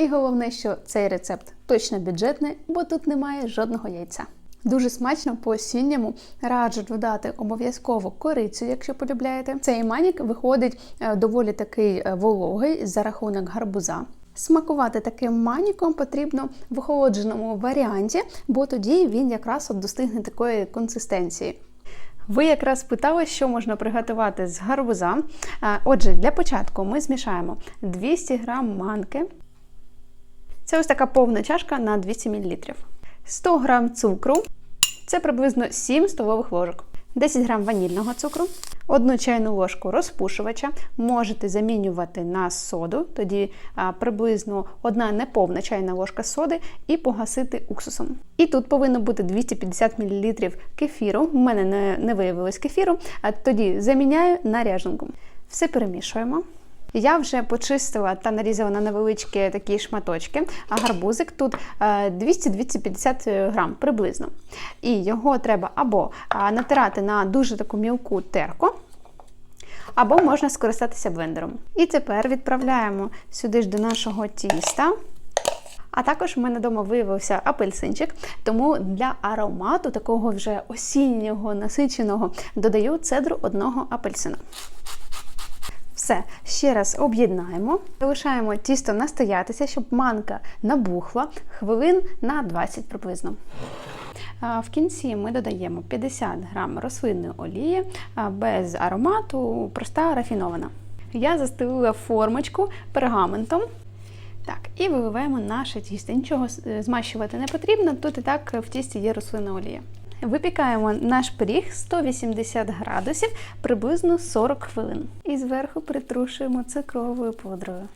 І головне, що цей рецепт точно бюджетний, бо тут немає жодного яйця. Дуже смачно по осінньому раджу додати обов'язково корицю, якщо полюбляєте. Цей манік виходить е, доволі такий е, вологий за рахунок гарбуза. Смакувати таким маніком потрібно в охолодженому варіанті, бо тоді він якраз от достигне такої консистенції. Ви якраз питали, що можна приготувати з гарбуза. Е, Отже, для початку ми змішаємо 200 г манки. Це ось така повна чашка на 200 мл. 100 г цукру, це приблизно 7 столових ложок. 10 г ванільного цукру, 1 чайну ложку розпушувача. Можете замінювати на соду, тоді приблизно 1 неповна чайна ложка соди і погасити уксусом. І тут повинно бути 250 мл кефіру. У мене не, не виявилось кефіру, а тоді заміняю на ряженку. Все перемішуємо. Я вже почистила та нарізала на невеличкі такі шматочки, а гарбузик тут е, 200-250 грам приблизно. І його треба або е, натирати на дуже таку мілку терку, або можна скористатися блендером. І тепер відправляємо сюди ж до нашого тіста. А також в мене вдома виявився апельсинчик, тому для аромату такого вже осіннього насиченого додаю цедру одного апельсина. Все, ще раз об'єднаємо, залишаємо тісто настоятися, щоб манка набухла хвилин на 20 приблизно. В кінці ми додаємо 50 грам рослинної олії без аромату, проста рафінована. Я застелила формочку пергаментом. Так, і виливаємо наше тісто. Нічого змащувати не потрібно, тут і так в тісті є рослинна олія. Випікаємо наш пиріг 180 градусів приблизно 40 хвилин. І зверху притрушуємо цукровою пудрою.